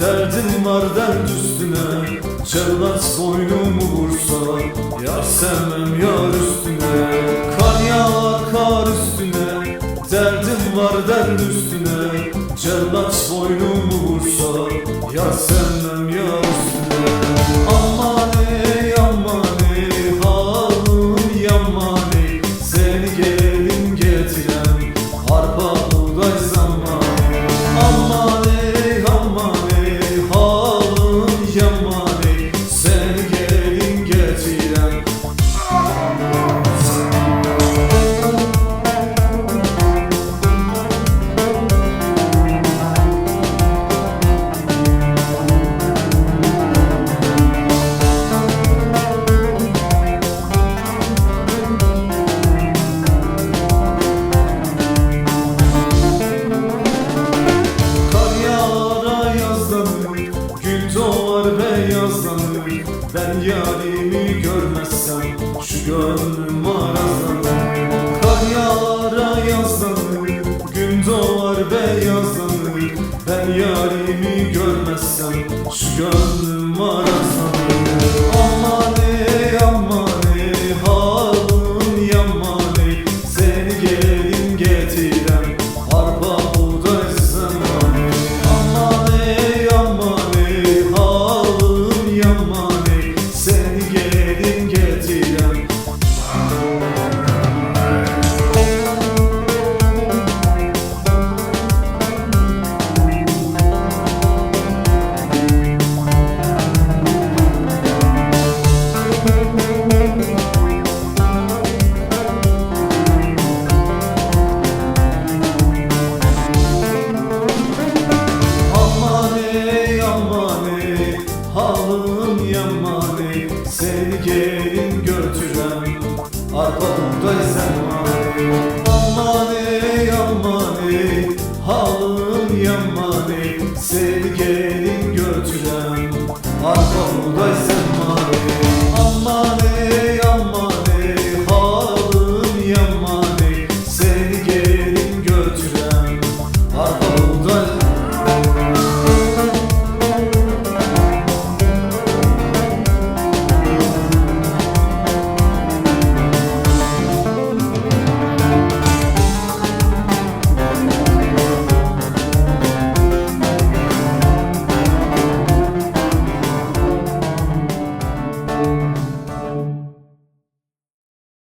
Derdim var dert üstüne Çelmez boynumu vursa Yar sevmem yar üstüne. Kar yağar kar üstüne Derdim var dert üstüne Çelmez boynumu vursa Yar sevmem yar üstüne. Doğar beyazlanır Ben yarimi görmezsem şu gönlüm arazlanır Kar yağar yazlanır, gün doğar beyazlanır Ben yarimi görmezsem şu gönlüm arazlanır Seni gelin götüren arpa buğday zamanı